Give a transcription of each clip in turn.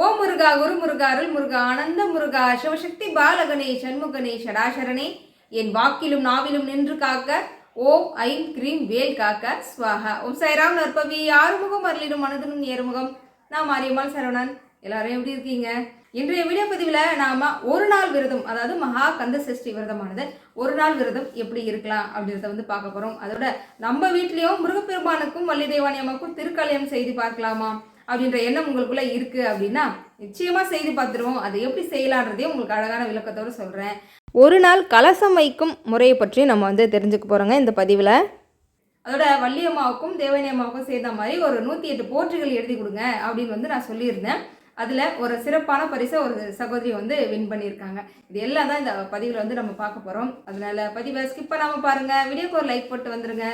ஓ முருகா குரு முருகா அருள் முருகா ஆனந்த முருகா சிவசக்தி பாலகனே சண்முகனே ஷடாசரனே என் வாக்கிலும் நாவிலும் நின்று காக்க ஓம் I'm cream வேல் காக்க ஸ்வாகா ஓம் சைராம் நற்பவி ஆறுமுகம் அருளிடும் மனதனும் ஏறுமுகம். நான் மாரியம்மாள் சரவணன். எல்லாரும் எப்படி இருக்கீங்க? இன்றைய வீடியோ பதிவில் நாம் ஒரு நாள் விரதம் அதாவது மகா கந்த சஷ்டி விரதமானது ஒரு நாள் விரதம் எப்படி இருக்கலாம் அப்படின்றத வந்து பார்க்க போகிறோம் அதோட நம்ம வீட்லேயும் முருகப்பெருமானுக்கும் வள்ளி தேவானியம்மாக்கும் திருக்கல்யாணம் செய்து பார்க்கலாமா? அப்படின்ற எண்ணம் உங்களுக்குள்ளே இருக்குது அப்படின்னா நிச்சயமாக செய்து பார்த்துருவோம். அதை எப்படி செய்யலான்றதையும் உங்களுக்கு அழகான விளக்கத்தோடு சொல்கிறேன் ஒரு நாள் கலசம் வைக்கும் முறையை பற்றி நம்ம வந்து தெரிஞ்சுக்க போகிறோங்க இந்த பதிவில். அதோட வள்ளியம்மாவுக்கும் தேவனியம்மாவுக்கும் சேர்ந்த மாதிரி ஒரு நூற்றி எட்டு போற்றுகள் எழுதி கொடுங்க அப்படின்னு வந்து நான் சொல்லியிருந்தேன். அதில் ஒரு சிறப்பான பரிசை ஒரு சகோதரி வந்து வின் பண்ணியிருக்காங்க. இது எல்லாம் தான் இந்த பதிவில் வந்து நம்ம பார்க்க போகிறோம் அதனால் பதிவை ஸ்கிப் பண்ணாமல் பாருங்கள் வீடியோக்கு ஒரு லைக் போட்டு வந்துடுங்க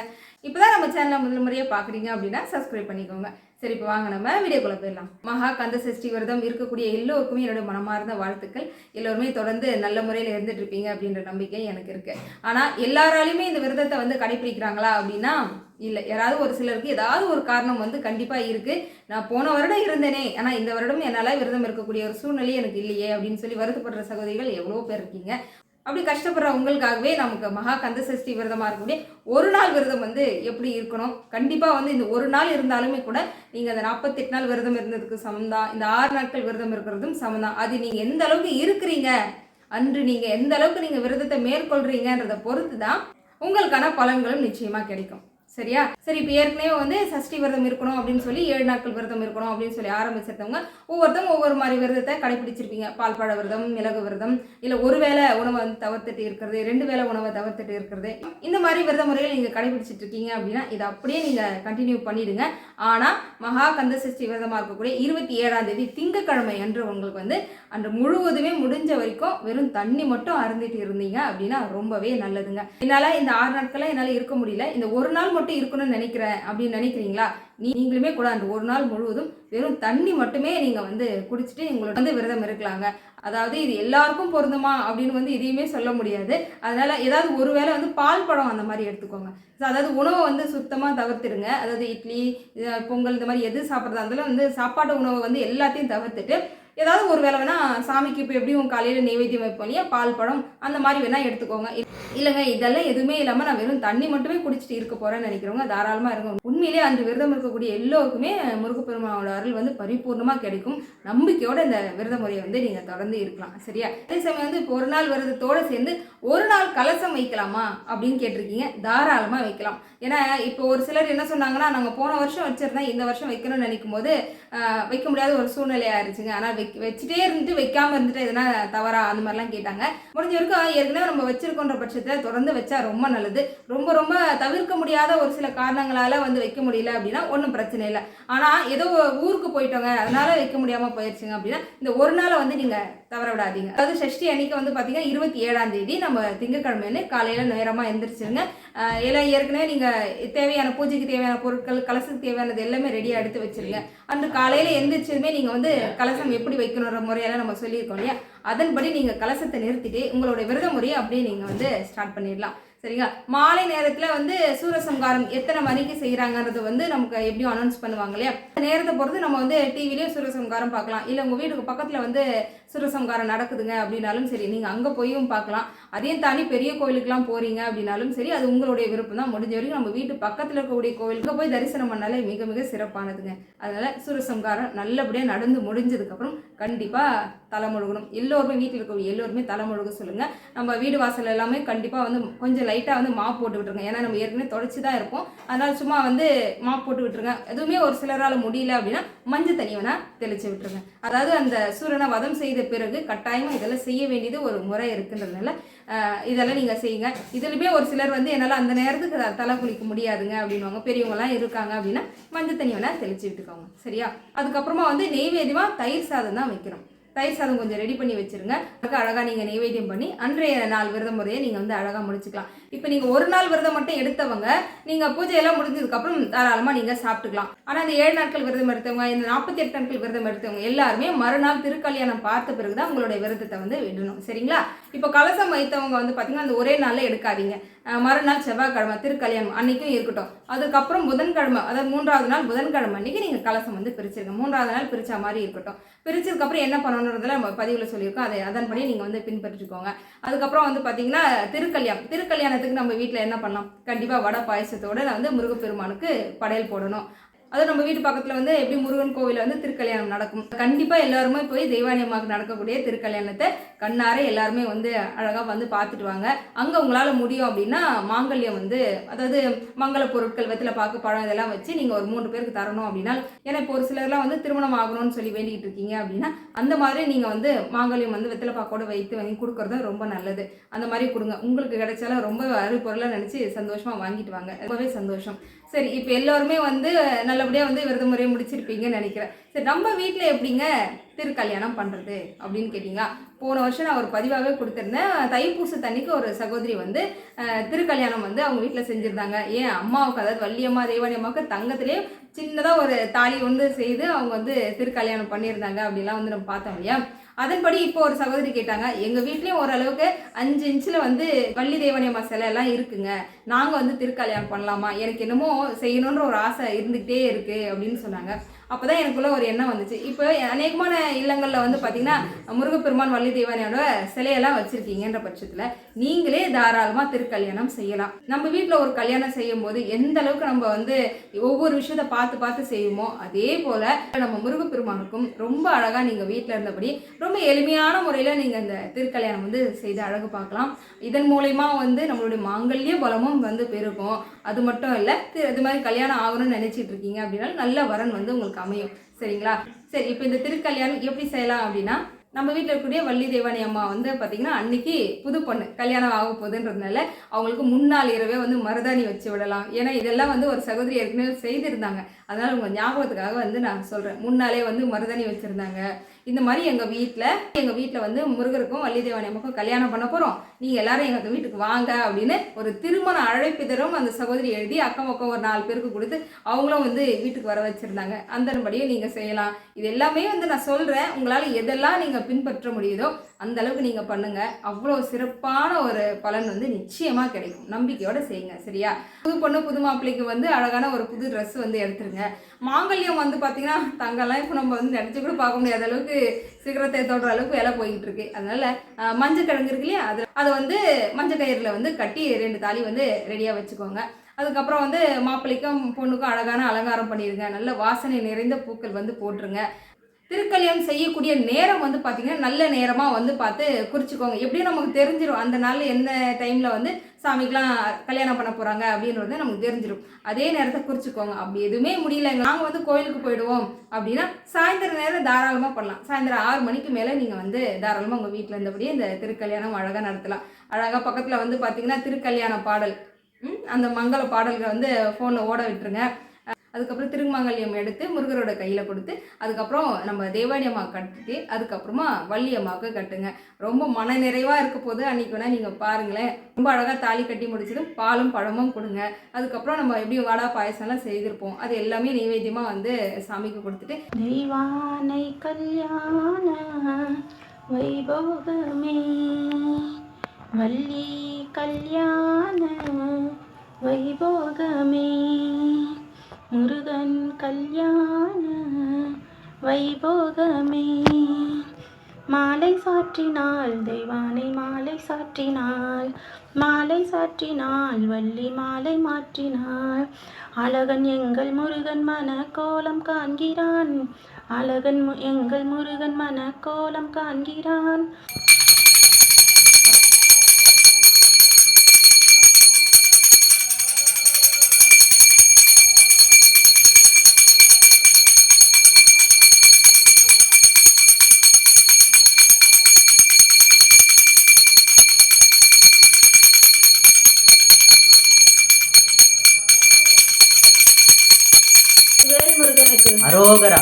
இப்போ தான் நம்ம சேனலை முதல் முறையாக பார்க்குறீங்க அப்படின்னா சப்ஸ்கிரைப் பண்ணிக்கோங்க. சரி இப்போ வாங்க நம்ம வீடியோக்குள்ளே போயிடலாம். மகா கந்த சஷ்டி விரதம் இருக்கக்கூடிய எல்லோருக்குமே என்னோட மனமார்ந்த வாழ்த்துக்கள். எல்லோருமே தொடர்ந்து நல்ல முறையில் இருந்துட்டு இருப்பீங்க அப்படின்ற நம்பிக்கை எனக்கு இருக்கு. ஆனால் எல்லாராலையுமே இந்த விரதத்தை வந்து கடைபிடிக்கிறாங்களா அப்படின்னா இல்லை. யாராவது ஒரு சிலருக்கு ஏதாவது ஒரு காரணம் வந்து கண்டிப்பாக இருக்கு. நான் போன வருடம் இருந்தேனே ஆனால் இந்த வருடம் என்னால் விரதம் இருக்கக்கூடிய ஒரு சூழ்நிலை எனக்கு இல்லையே அப்படின்னு சொல்லி வருத்தப்படுற சகோதரிகள் எவ்வளோ பேர் இருக்கீங்க. அப்படி கஷ்டப்படுற உங்களுக்காகவே நமக்கு மகா கந்த சஷ்டி விரதமாக இருக்கக்கூடிய ஒரு நாள் விரதம் வந்து எப்படி இருக்கணும்? கண்டிப்பாக வந்து இந்த ஒரு நாள் இருந்தாலுமே கூட நீங்கள் அந்த நாற்பத்தெட்டு நாள் விரதம் இருந்ததுக்கு சமம் தான் இந்த ஆறு நாட்கள் விரதம் இருக்கிறதும் சமம் தான் அது நீங்கள் எந்த அளவுக்கு இருக்கிறீங்க? அன்று நீங்கள் எந்த அளவுக்கு நீங்கள் விரதத்தை மேற்கொள்கிறீங்கன்றதை பொறுத்து தான் உங்களுக்கான பலன்களும் நிச்சயமாக கிடைக்கும். சரியா? சரி இப்போ ஏற்கனவே வந்து சஷ்டி விரதம் இருக்கணும் அப்படின்னு சொல்லி ஏழு நாட்கள் விரதம் இருக்கணும் அப்படின்னு சொல்லி ஆரம்பிச்சிருந்தவங்க ஒவ்வொருத்தவங்க ஒவ்வொரு மாதிரி விரதத்தை கடைபிடிச்சிருப்பீங்க. பால்பழ விரதம் மிளகு விரதம் இல்லை ஒரு வேளை உணவை வந்து தவிர்த்துட்டு இருக்கிறது ரெண்டு வேளை உணவை தவிர்த்துட்டு இருக்கிறது. இந்த மாதிரி விரத முறைகள் நீங்கள் கடைபிடிச்சிட்டு இருக்கீங்க அப்படின்னா இதை அப்படியே நீங்கள் கண்டினியூ பண்ணிடுங்க. ஆனால் மகா கந்த சஷ்டி விரதமாக இருக்கக்கூடிய இருபத்தி ஏழாம் தேதி திங்கக்கிழமை அன்று உங்களுக்கு வந்து அன்று முழுவதுமே முடிஞ்ச வரைக்கும் வெறும் தண்ணி மட்டும் அருந்திட்டு இருந்தீங்க அப்படின்னா ரொம்பவே நல்லதுங்க. என்னால் இந்த ஆறு நாட்கள்லாம் என்னால் இருக்க முடியல. இந்த ஒரு நாள் மட்டும் இருக்கணும்னு நினைக்கிறேன் அப்படின்னு நினைக்கிறீங்களா? நீங்களுமே கூட அந்த ஒரு நாள் முழுவதும் வெறும் தண்ணி மட்டுமே நீங்கள் வந்து குடிச்சிட்டு உங்களோட வந்து விரதம் இருக்கலாங்க. அதாவது இது எல்லாருக்கும் பொருந்துமா அப்படின்னு வந்து இதையுமே சொல்ல முடியாது. அதனால ஏதாவது ஒரு வேளை வந்து பால் பழம் அந்த மாதிரி எடுத்துக்கோங்க. ஸோ அதாவது உணவை வந்து சுத்தமாக தவிர்த்துடுங்க. அதாவது இட்லி பொங்கல் இந்த மாதிரி எது சாப்பிட்றதா இருந்தாலும் வந்து சாப்பாட்டு உணவை வந்து எல்லாத்தையும் தவிர்த்துட்டு ஏதாவது ஒரு வேளை வேணா சாமிக்கு இப்போ எப்படியும் காலையில் நைவேத்தியம் வைப்போம் இல்லையா பால் பழம் அந்த மாதிரி வேணா எடுத்துக்கோங்க. இல்லைங்க இதெல்லாம் எதுவுமே இல்லாமல் நான் வெறும் தண்ணி மட்டுமே குடிச்சிட்டு இருக்க போறேன்னு நினைக்கிறவங்க தாராளமாக இருங்க. உண்மையிலே அந்த விரதம் இருக்கக்கூடிய எல்லோருக்குமே முருகப்பெருமானோட அருள் வந்து பரிபூர்ணமாக கிடைக்கும். நம்பிக்கையோட இந்த விரத முறையை வந்து நீங்கள் தொடர்ந்து இருக்கலாம். சரியா? அதே சமயம் வந்து இப்போ ஒரு நாள் விரதத்தோட சேர்ந்து ஒரு நாள் கலசம் வைக்கலாமா அப்படின்னு கேட்டிருக்கீங்க. தாராளமாக வைக்கலாம். ஏன்னா இப்போ ஒரு சிலர் என்ன சொன்னாங்கன்னா நாங்கள் போன வருஷம் வச்சிருந்தேன் இந்த வருஷம் வைக்கணும்னு நினைக்கும் போது வைக்க முடியாத ஒரு சூழ்நிலையாக இருந்துச்சுங்க ஆனால் வைக்க வச்சுட்டே இருந்துட்டு வைக்காம இருந்துட்டு எதனா தவறா? அந்த மாதிரிலாம் கேட்டாங்க. முடிஞ்ச வரைக்கும் ஏற்கனவே நம்ம வச்சிருக்கோன்ற பட்சத்தில் தொடர்ந்து வச்சா ரொம்ப நல்லது. ரொம்ப ரொம்ப தவிர்க்க முடியாத ஒரு சில காரணங்களால வந்து வைக்க முடியல அப்படின்னா ஒன்றும் பிரச்சனை இல்லை. ஆனால் ஏதோ ஊருக்கு போயிட்டோங்க. அதனால வைக்க முடியாம போயிடுச்சுங்க அப்படின்னா இந்த ஒரு நாளை வந்து நீங்க தவற விடாதீங்க. அதாவது சஷ்டி அன்னைக்கு வந்து பார்த்தீங்கன்னா இருபத்தி ஏழாம் தேதி நம்ம திங்கக்கிழமைன்னு காலையில் நேரமாக எந்திரிச்சிருங்க. எல்லாம் ஏற்கனவே நீங்கள் தேவையான பூஜைக்கு தேவையான பொருட்கள் கலசத்துக்கு தேவையானது எல்லாமே ரெடியாக எடுத்து வச்சுருங்க. அன்று காலையில் எந்திரிச்சதுமே நீங்கள் வந்து கலசம் எப்படி வைக்கணுன்ற முறையெல்லாம் நம்ம சொல்லியிருக்கோம் இல்லையா? அதன்படி நீங்கள் கலசத்தை நிறுத்திட்டு உங்களுடைய விரத முறையை அப்படியே நீங்கள் வந்து ஸ்டார்ட் பண்ணிடலாம். சரிங்களா? மாலை நேரத்தில் வந்து சூரசம்காரம் எத்தனை மணிக்கு செய்கிறாங்கன்றது வந்து நமக்கு எப்படியும் அனௌன்ஸ் பண்ணுவாங்க இல்லையா? நேரத்தை பொறுத்து நம்ம வந்து டிவிலேயே சூரசம்காரம் பார்க்கலாம். இல்லை உங்கள் வீட்டுக்கு பக்கத்தில் வந்து சிறுசம்காரம் நடக்குதுங்க அப்படின்னாலும் சரி நீங்கள் அங்கே போயும் பார்க்கலாம். அதையும் தாண்டி பெரிய கோவிலுக்கெலாம் போகிறீங்க அப்படின்னாலும் சரி அது உங்களுடைய விருப்பம் தான். முடிஞ்ச வரைக்கும் நம்ம வீட்டு பக்கத்தில் இருக்கக்கூடிய கோயிலுக்கு போய் தரிசனம் பண்ணாலே மிக மிக சிறப்பானதுங்க. அதனால் சிறுசம்காரம் நல்லபடியாக நடந்து முடிஞ்சதுக்கப்புறம் கண்டிப்பாக தலைமுழுகணும் எல்லோருமே வீட்டில் இருக்கக்கூடிய எல்லோருமே தலைமுழுக சொல்லுங்கள் நம்ம வீடு வாசல் எல்லாமே கண்டிப்பாக வந்து கொஞ்சம் லைட்டாக வந்து மாப் போட்டு விட்டுருங்க. ஏன்னா நம்ம ஏற்கனவே தொடச்சி தான் இருப்போம். அதனால் சும்மா வந்து மாப் போட்டு விட்டுருங்க. எதுவுமே ஒரு சிலரால் முடியல அப்படின்னா மஞ்சள் தண்ணி வேணால் தெளிச்சு விட்டுருங்க. அதாவது அந்த சூரனை வதம் செய்த பிறகு கட்டாயமாக இதெல்லாம் செய்ய வேண்டியது ஒரு முறை இருக்குன்றதுனால இதெல்லாம் நீங்கள் செய்யுங்க. இதுலையுமே ஒரு சிலர் வந்து என்னால் அந்த நேரத்துக்கு தலை குளிக்க முடியாதுங்க அப்படின்வாங்க பெரியவங்களாம் இருக்காங்க அப்படின்னா மஞ்சள் தண்ணி வேணால் தெளிச்சு விட்டுக்கோங்க. சரியா? அதுக்கப்புறமா வந்து நெய்வேதியமாக தயிர் சாதம் தான் வைக்கிறோம் தயிர் சாதம் கொஞ்சம் ரெடி பண்ணி வச்சிருங்க. அதுக்கு அழகாக நீங்கள் நெய்வேத்தியம் பண்ணி அன்றைய நாள் விரத முறையை நீங்கள் வந்து அழகாக முடிச்சுக்கலாம். இப்போ நீங்கள் ஒரு நாள் விரதம் மட்டும் எடுத்தவங்க நீங்கள் பூஜையெல்லாம் முடிஞ்சதுக்கப்புறம் தாராளமாக நீங்கள் சாப்பிட்டுக்கலாம். ஆனால் இந்த ஏழு நாட்கள் விரதம் எடுத்தவங்க இந்த நாற்பத்தி எட்டு நாட்கள் விரதம் எடுத்தவங்க எல்லாருமே மறுநாள் திருக்கல்யாணம் பார்த்த பிறகு தான் உங்களுடைய விரதத்தை வந்து விடணும். சரிங்களா? இப்போ கலசம் வைத்தவங்க வந்து பார்த்தீங்கன்னா அந்த ஒரே நாளில் எடுக்காதீங்க. மறுநாள் செவ்வாய்க்கிழமை திருக்கல்யாணம் அன்னைக்கும் இருக்கட்டும். அதுக்கப்புறம் புதன்கிழமை அதாவது மூன்றாவது நாள் புதன்கிழமை அன்னைக்கு நீங்கள் கலசம் வந்து பிரிச்சிருங்க. மூன்றாவது நாள் பிரிச்ச மாதிரி இருக்கட்டும். பிரிச்சதுக்கப்புறம் என்ன பண்ணணுன்றதுல நம்ம பதிவில் சொல்லியிருக்கோம். அதை அதன்படி நீங்கள் வந்து பின்பற்றிக்கோங்க. அதுக்கப்புறம் வந்து பார்த்தீங்கன்னா திருக்கல்யாணம் திருக்கல்யாணத்துக்கு நம்ம வீட்டில் என்ன பண்ணலாம்? கண்டிப்பாக வடை பாயசத்தோட வந்து முருகப்பெருமானுக்கு படையல் போடணும். அதுவும் நம்ம வீட்டு பக்கத்தில் வந்து எப்படி முருகன் கோவிலில் வந்து திருக்கல்யாணம் நடக்கும். கண்டிப்பாக எல்லாருமே போய் தெய்வானியமாக நடக்கக்கூடிய திருக்கல்யாணத்தை கண்ணார எல்லாருமே வந்து அழகாக வந்து பார்த்துட்டு வாங்க. அங்கே உங்களால் முடியும் அப்படின்னா மாங்கல்யம் வந்து அதாவது மங்கள பொருட்கள் வெத்தில பார்க்க பழம் இதெல்லாம் வச்சு நீங்கள் ஒரு மூணு பேருக்கு தரணும் அப்படின்னா ஏன்னா இப்போ ஒரு சிலர்லாம் வந்து திருமணம் ஆகணும்னு சொல்லி வேண்டிகிட்டு இருக்கீங்க அப்படின்னா அந்த மாதிரி நீங்கள் வந்து மாங்கல்யம் வந்து வெத்தில பாக்கோட வைத்து வாங்கி கொடுக்குறது ரொம்ப நல்லது. அந்த மாதிரி கொடுங்க. உங்களுக்கு கிடைச்சாலும் ரொம்ப அருப்பொருளாக நினச்சி சந்தோஷமாக வாங்கிட்டு வாங்க. ரொம்பவே சந்தோஷம். சரி இப்போ எல்லாருமே வந்து நல்ல நல்லபடியாக வந்து விரத முறையை முடிச்சிருப்பீங்கன்னு நினைக்கிறேன். சரி நம்ம வீட்டில் எப்படிங்க திருக்கல்யாணம் பண்ணுறது அப்படின்னு கேட்டிங்களா? போன வருஷம் நான் ஒரு பதிவாகவே கொடுத்துருந்தேன். தைப்பூச தண்ணிக்கு ஒரு சகோதரி வந்து திருக்கல்யாணம் வந்து அவங்க வீட்டில் செஞ்சுருந்தாங்க. ஏன் அம்மாவுக்கு அதாவது வள்ளியம்மா தேவானி அம்மாவுக்கு தங்கத்திலே சின்னதாக ஒரு தாலி வந்து செய்து அவங்க வந்து திருக்கல்யாணம் பண்ணியிருந்தாங்க அப்படிலாம் வந்து நம்ம பார்த்தோம் இல்லையா? அதன்படி இப்போ ஒரு சகோதரி கேட்டாங்க எங்கள் வீட்லேயும் ஓரளவுக்கு அஞ்சு இன்ச்சில் வந்து வள்ளி தேவனியம்மா சிலை எல்லாம் இருக்குங்க. நாங்கள் வந்து திருக்கல்யாணம் பண்ணலாமா? எனக்கு என்னமோ செய்யணுன்ற ஒரு ஆசை இருந்துக்கிட்டே இருக்குது அப்படின்னு சொன்னாங்க. அப்போ தான் எனக்குள்ள ஒரு எண்ணம் வந்துச்சு. இப்போ அநேகமான இல்லங்களில் வந்து பார்த்திங்கன்னா முருகப்பெருமான் வள்ளி தேவானியோட சிலையெல்லாம் வச்சுருக்கீங்கன்ற பட்சத்தில் நீங்களே தாராளமாக திருக்கல்யாணம் செய்யலாம். நம்ம வீட்டில் ஒரு கல்யாணம் செய்யும் போது எந்த அளவுக்கு நம்ம வந்து ஒவ்வொரு விஷயத்த பார்த்து பார்த்து செய்வோமோ அதே போல் நம்ம முருகப்பெருமானுக்கும் ரொம்ப அழகாக நீங்கள் வீட்டில் இருந்தபடி ரொம்ப எளிமையான முறையில் நீங்கள் இந்த திருக்கல்யாணம் வந்து செய்து அழகு பார்க்கலாம். இதன் மூலயமா வந்து நம்மளுடைய மாங்கல்ய பலமும் வந்து பெருகும். அது மட்டும் இல்லை இது மாதிரி கல்யாணம் ஆகணும்னு நினச்சிட்டு இருக்கீங்க அப்படின்னா நல்ல வரன் வந்து உங்களுக்கு அமையும். சரிங்களா? சரி இப்போ இந்த திருக்கல்யாணம் எப்படி செய்யலாம் அப்படின்னா நம்ம வீட்டில் இருக்கக்கூடிய வள்ளி தேவானி அம்மா வந்து பார்த்திங்கன்னா அன்னைக்கு புது பொண்ணு கல்யாணம் ஆக போகுதுன்றதுனால அவங்களுக்கு முன்னாள் இரவே வந்து மருதாணி வச்சு விடலாம். ஏன்னா இதெல்லாம் வந்து ஒரு சகோதரி ஏற்கனவே செய்திருந்தாங்க. அதனால் உங்கள் ஞாபகத்துக்காக வந்து நான் சொல்கிறேன் முன்னாலே வந்து மருதாணி வச்சுருந்தாங்க. இந்த மாதிரி எங்கள் வீட்டில் எங்கள் வீட்டில் வந்து முருகருக்கும் வள்ளி தேவானி அம்மாக்கும் கல்யாணம் பண்ண போகிறோம் நீங்கள் எல்லாரும் எங்கள் வீட்டுக்கு வாங்க அப்படின்னு ஒரு திருமண அழைப்பிதரும் அந்த சகோதரி எழுதி அக்கம் பக்கம் ஒரு நாலு பேருக்கு கொடுத்து அவங்களும் வந்து வீட்டுக்கு வர வச்சுருந்தாங்க. அந்தன்படியும் நீங்கள் செய்யலாம். இது எல்லாமே வந்து நான் சொல்கிறேன் உங்களால் எதெல்லாம் நீங்கள் பின்பற்ற முடியுதோ அந்த அளவுக்கு நீங்கள் பண்ணுங்கள் அவ்வளோ சிறப்பான ஒரு பலன் வந்து நிச்சயமாக கிடைக்கும். நம்பிக்கையோட செய்யுங்க சரியா? புது பொண்ணு புது மாப்பிள்ளைக்கு வந்து அழகான ஒரு புது ட்ரெஸ் வந்து எடுத்துருங்க. மாங்கல்யம் வந்து பார்த்தீங்கன்னா தங்கெல்லாம் இப்போ நம்ம வந்து நினச்சி கூட பார்க்க முடியாத அளவுக்கு சிகரத்தை தொடுற அளவுக்கு வேலை போய்கிட்டு இருக்கு அதனால மஞ்சள் கிழங்கு இருக்கு இல்லையா? அது அதை வந்து மஞ்சள் கயிறில் வந்து கட்டி ரெண்டு தாலி வந்து ரெடியாக வச்சுக்கோங்க. அதுக்கப்புறம் வந்து மாப்பிள்ளைக்கும் பொண்ணுக்கும் அழகான அலங்காரம் பண்ணிடுங்க நல்ல வாசனை நிறைந்த பூக்கள் வந்து போட்டுருங்க. திருக்கல்யாணம் செய்யக்கூடிய நேரம் வந்து பார்த்தீங்கன்னா நல்ல நேரமாக வந்து பார்த்து குறிச்சிக்கோங்க. எப்படியும் நமக்கு தெரிஞ்சிடும் அந்த நாளில் என்ன டைமில் வந்து சாமிக்கெலாம் கல்யாணம் பண்ண போகிறாங்க அப்படின்றது நமக்கு தெரிஞ்சிடும் அதே நேரத்தை குறிச்சிக்கோங்க. அப்படி எதுவுமே முடியல. நாங்கள் வந்து கோயிலுக்கு போயிடுவோம் அப்படின்னா சாயந்தர நேரம் தாராளமாக பண்ணலாம். சாயந்தரம் ஆறு மணிக்கு மேலே நீங்கள் வந்து தாராளமாக உங்கள் வீட்டில் இருந்தபடியே இந்த திருக்கல்யாணம் அழகாக நடத்தலாம். அழகாக பக்கத்தில் வந்து பார்த்தீங்கன்னா திருக்கல்யாண பாடல் அந்த மங்கள பாடல்களை வந்து ஃபோனில் ஓட விட்டுருங்க. அதுக்கப்புறம் திருமங்கல்யம் எடுத்து முருகரோட கையில் கொடுத்து அதுக்கப்புறம் நம்ம தேவானி அம்மா கட்டிட்டு அதுக்கப்புறமா வள்ளி அம்மாவுக்கு கட்டுங்க. ரொம்ப மன நிறைவாக இருக்க போது அன்றைக்கி வேணால் நீங்கள் பாருங்களேன். ரொம்ப அழகாக தாலி கட்டி முடிச்சதும் பாலும் பழமும் கொடுங்க. அதுக்கப்புறம் நம்ம எப்படி வடை பாயசம்லாம் செய்திருப்போம். அது எல்லாமே நைவேத்தியமாக வந்து சாமிக்கு கொடுத்துட்டு தெய்வானை கல்யாண வைபோகமே வள்ளி கல்யாண வைபோகமே வைபோகமே மாலை சாற்றினாள் தெய்வானை மாலை சாற்றினாள் மாலை சாற்றினாள் வள்ளி மாலை மாற்றினாள் அழகன் எங்கள் முருகன் மன கோலம் காண்கிறான். அழகன் எங்கள் முருகன் மன கோலம் காண்கிறான். முருகனுக்கு அரோகரா.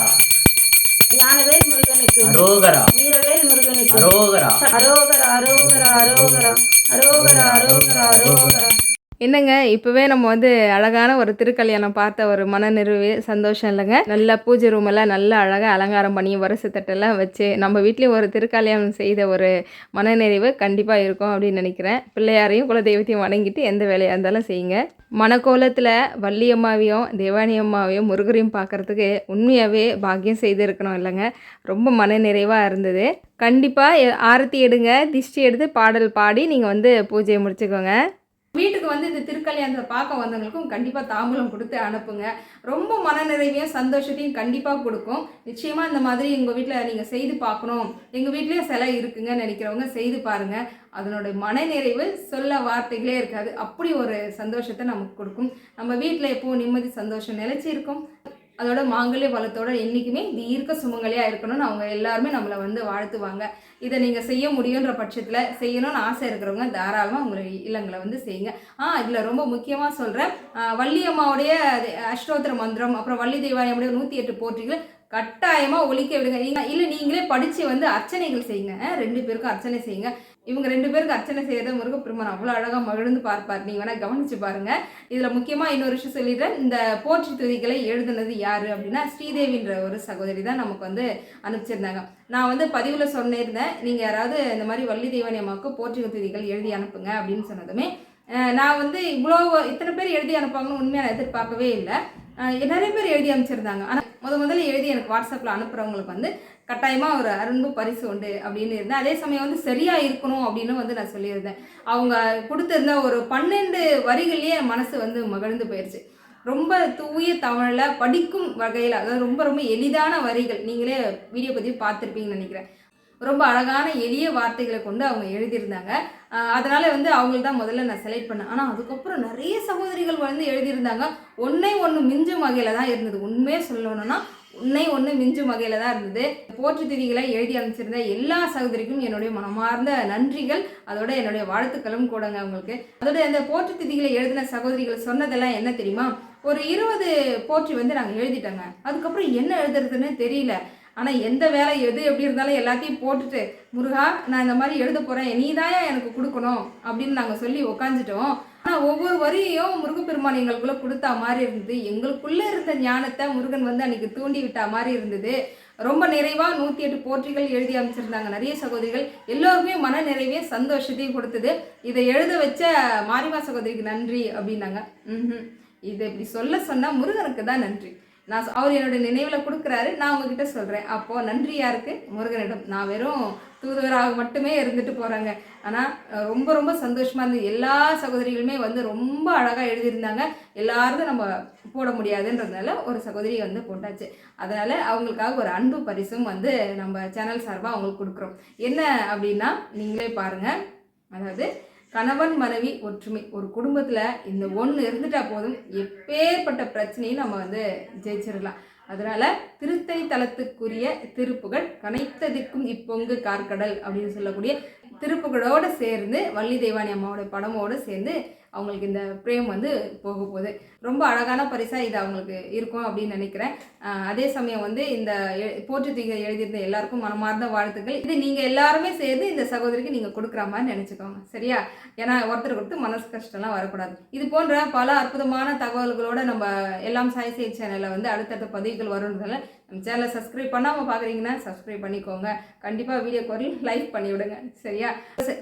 ஞானவேல் முருகனுக்கு. அரோகரா. வீரவேல் முருகனுக்கு. அரோகரா. அரோகரா அரோகரா அரோகரா. அரோகரா அரோகரா அரோகரா. என்னங்க இப்போவே நம்ம வந்து அழகான ஒரு திருக்கல்யாணம் பார்த்த ஒரு மனநிறைவு சந்தோஷம் இல்லைங்க. நல்ல பூஜை ரூம் எல்லாம் நல்லா அழகாக அலங்காரம் பண்ணி வரிசை தட்டெல்லாம் வச்சு நம்ம வீட்லேயும் ஒரு திருக்கல்யாணம் செய்த ஒரு மனநிறைவு கண்டிப்பாக இருக்கும் அப்படின்னு நினைக்கிறேன். பிள்ளையாரையும் குலதெய்வத்தையும் வணங்கிட்டு எந்த வேலையாக இருந்தாலும் செய்யுங்க. மனக்கோலத்தில் வள்ளியம்மாவையும் தேவானி அம்மாவையும் முருகரையும் பார்க்குறதுக்கு உண்மையாகவே பாக்கியம் செய்திருக்கணும் இல்லைங்க. ரொம்ப மன நிறைவாக இருந்தது. கண்டிப்பாக ஆரத்தி எடுங்க திஷ்டி எடுத்து பாடல் பாடி நீங்கள் வந்து பூஜையை முடிச்சுக்கோங்க. வீட்டுக்கு வந்து இந்த திருக்கல்யாணத்தை பார்க்க வந்தவங்களுக்கும் கண்டிப்பாக தாம்பூலம் கொடுத்து அனுப்புங்க. ரொம்ப மனநிறைவையும் சந்தோஷத்தையும் கண்டிப்பாக கொடுக்கும். நிச்சயமாக இந்த மாதிரி எங்கள் வீட்டில் நீங்கள் செய்து பார்க்கணும். எங்கள் வீட்லேயும் சிலை இருக்குங்க நினைக்கிறவங்க செய்து பாருங்கள் அதனுடைய மனநிறைவு சொல்ல வார்த்தைகளே இருக்காது. அப்படி ஒரு சந்தோஷத்தை நமக்கு கொடுக்கும். நம்ம வீட்டில் எப்போவும் நிம்மதி சந்தோஷம் நிலைச்சி இருக்கும் அதோட மாங்கல்ய பலத்தோட என்றைக்குமே தீர்க்க சுமங்கலியாக இருக்கணும்னு அவங்க எல்லாருமே நம்மளை வந்து வாழ்த்துவாங்க. இதை நீங்கள் செய்ய முடியுன்ற பட்சத்தில் செய்யணும்னு ஆசை இருக்கிறவங்க தாராளமாக உங்களுடைய இல்லங்களை வந்து செய்யுங்க. ஆ இதில் ரொம்ப முக்கியமாக சொல்கிறேன் வள்ளி அம்மாவுடைய அஷ்டோத்திர மந்திரம் அப்புறம் வள்ளி தெய்வாயமுடைய நூற்றி எட்டு போற்றிகள் கட்டாயமாக ஒழிக்க விடுங்க. நீங்கள் இல்லை நீங்களே படித்து வந்து அர்ச்சனைகள் செய்யுங்க. ரெண்டு பேருக்கும் அர்ச்சனை செய்யுங்க. இவங்க ரெண்டு பேருக்கு அர்ச்சனை செய்யறத முருகப்பெருமான் அவ்வளோ அழகாக மகிழ்ந்து பார்ப்பார். நீங்கள் வேணால் கவனிச்சு பாருங்க. இதில் முக்கியமாக இன்னொரு விஷயம் சொல்லிடுறேன். இந்த போற்றி துதிகளை எழுதுனது யார் அப்படின்னா ஸ்ரீதேவின்ற ஒரு சகோதரி தான் நமக்கு வந்து அனுப்பிச்சிருந்தாங்க. நான் வந்து பதிவில் சொன்னிருந்தேன் நீங்கள் யாராவது இந்த மாதிரி வள்ளி தெய்வானி அம்மாவுக்கு போற்றி துதிகள் எழுதி அனுப்புங்க அப்படின்னு சொன்னதுமே நான் வந்து இவ்வளோ இத்தனை பேர் எழுதி அனுப்பாங்கன்னு உண்மையாக நான் எதிர்பார்க்கவே இல்லை. நிறைய பேர் எழுதி அனுப்பிச்சிருந்தாங்க. ஆனால் முத முதல்ல எழுதி எனக்கு வாட்ஸ்அப்பில் அனுப்புகிறவங்களுக்கு வந்து கட்டாயமாக ஒரு அரும்பு பரிசு உண்டு அப்படின்னு இருந்தேன். அதே சமயம் வந்து சரியாக இருக்கணும் அப்படின்னு வந்து நான் சொல்லியிருந்தேன். அவங்க கொடுத்துருந்த ஒரு பன்னெண்டு வரிகள்லேயே மனசு வந்து மகிழ்ந்து போயிடுச்சு ரொம்ப தூய தமிழில் படிக்கும் வகையில் அதாவது ரொம்ப ரொம்ப எளிதான வரிகள் நீங்களே வீடியோ பதிவு பார்த்துருப்பீங்கன்னு நினைக்கிறேன். ரொம்ப அழகான எளிய வார்த்தைகளை கொண்டு அவங்க எழுதியிருந்தாங்க. அதனால் வந்து அவங்கள தான் முதல்ல நான் செலக்ட் பண்ணேன். ஆனால் அதுக்கப்புறம் நிறைய சகோதரிகள் வந்து எழுதியிருந்தாங்க. ஒன்றே ஒன்று மிஞ்சும் வகையில் தான் இருந்தது. உண்மையாக சொல்லணும்னா உன்னை ஒன்று மிஞ்சும் வகையில் தான் இருந்தது. போற்று திதிகளை எழுதி அனுப்பிச்சிருந்த எல்லா சகோதரிக்கும் என்னுடைய மனமார்ந்த நன்றிகள். அதோட என்னுடைய வாழ்த்துக்களும் கூடங்க அவங்களுக்கு அதோட அந்த போற்று திதிகளை எழுதின சகோதரிகள் சொன்னதெல்லாம் என்ன தெரியுமா? ஒரு இருபது போற்றி வந்து நாங்கள் எழுதிட்டோங்க. அதுக்கப்புறம் என்ன எழுதுறதுன்னு தெரியல. ஆனால் எந்த வேலை எது எப்படி இருந்தாலும் எல்லாத்தையும் போட்டுட்டு முருகா நான் இந்த மாதிரி எழுத போகிறேன் நீ எனக்கு கொடுக்கணும்? அப்படின்னு நாங்கள் சொல்லி உக்காந்துட்டோம். ஆனால் ஒவ்வொரு வரியும் முருகப்பெருமான் எங்களுக்குள்ள கொடுத்தா மாதிரி இருந்தது. எங்களுக்குள்ளே இருந்த ஞானத்தை முருகன் வந்து அன்னைக்கு தூண்டி விட்டா மாதிரி இருந்தது. ரொம்ப நிறைவாக நூற்றி எட்டு போற்றிகள் எழுதி அமைச்சிருந்தாங்க. நிறைய சகோதரிகள் எல்லோருக்குமே மன நிறைவையும் சந்தோஷத்தையும் கொடுத்தது. இதை எழுத வச்ச மாரிமா சகோதரிக்கு நன்றி அப்படின்னாங்க. ம் இதை இப்படி சொல்ல சொன்னால் முருகனுக்கு தான் நன்றி. நான் அவர் என்னோட நினைவில் கொடுக்குறாரு. நான் உங்ககிட்ட சொல்கிறேன் அப்போது நன்றி யாருக்கு? முருகனிடம். நான் வெறும் தூதுவராக மட்டுமே இருந்துட்டு போகிறாங்க ஆனால் ரொம்ப ரொம்ப சந்தோஷமாக இருந்தது எல்லா சகோதரிகளுமே வந்து ரொம்ப அழகாக எழுதியிருந்தாங்க. எல்லாருக்கும் நம்ம போட முடியாதுன்றதுனால ஒரு சகோதரி வந்து போட்டாச்சு. அதனால் அவங்களுக்காக ஒரு அன்பு பரிசும் வந்து நம்ம சேனல் சார்பாக அவங்களுக்கு கொடுக்குறோம். என்ன அப்படின்னா நீங்களே பாருங்கள் அதாவது கணவன் மனைவி ஒற்றுமை. ஒரு குடும்பத்தில் இந்த ஒன்று இருந்துட்டா போதும். எப்பேற்பட்ட பிரச்சனையும் நம்ம வந்து ஜெயிச்சிடலாம் அதனால திருத்தை தலத்துக்குரிய திருப்புகழ் கனைத்ததிக்கும் இப்பொங்கு கார்கடல் அப்படின்னு சொல்லக்கூடிய திருப்புகளோடு சேர்ந்து வள்ளி தெய்வானி அம்மாவோட படமோடு சேர்ந்து அவங்களுக்கு இந்த பிரேம் வந்து போக போகுது. ரொம்ப அழகான பரிசாக இது அவங்களுக்கு இருக்கும் அப்படின்னு நினைக்கிறேன். அதே சமயம் வந்து இந்த எ- போற்றுத்தீங்க எழுதியிருந்த எல்லாருக்கும் மனமார்ந்த வாழ்த்துக்கள். இது நீங்கள் எல்லாருமே சேர்ந்து இந்த சகோதரிக்கு நீங்கள் கொடுக்குற மாதிரி நினச்சிக்கோங்க. சரியா? ஏன்னா ஒருத்தர் கொடுத்து மனசு கஷ்டம்லாம் வரக்கூடாது. இது போன்ற பல அற்புதமான தகவல்களோட நம்ம எல்லாம் சாய் சேல் சேனலில் வந்து அடுத்தடுத்த பதிவுகள் வரும்னால நம்ம சேனலை சப்ஸ்கிரைப் பண்ணாமல் பார்க்குறீங்கன்னா சப்ஸ்கிரைப் பண்ணிக்கோங்க. கண்டிப்பாக வீடியோ குரல் லைக் பண்ணிவிடுங்க. சரியா?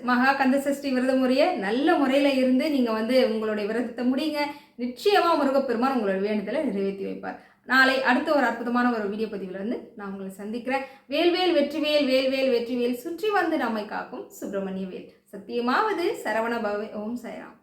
மகா கந்த சஷ்டி விரத முறையை நல்ல முறையில் இருந்து நீங்கள் வந்து உங்களுடைய விரதத்தை முடியுங்க நிச்சயமாக முருகப்பெருமான் உங்களோட வேண்டுதலை நிறைவேற்றி வைப்பார். நாளை அடுத்த ஒரு அற்புதமான ஒரு வீடியோ பதிவில் வந்து நான் உங்களை சந்திக்கிறேன். வேல்வேல் வெற்றிவேல் வேல்வேல் வெற்றிவேல் சுற்றி வந்து நம்மை காக்கும் சுப்பிரமணிய வேல். சத்தியமாவது சரவண பவ ஓம் சைராம்.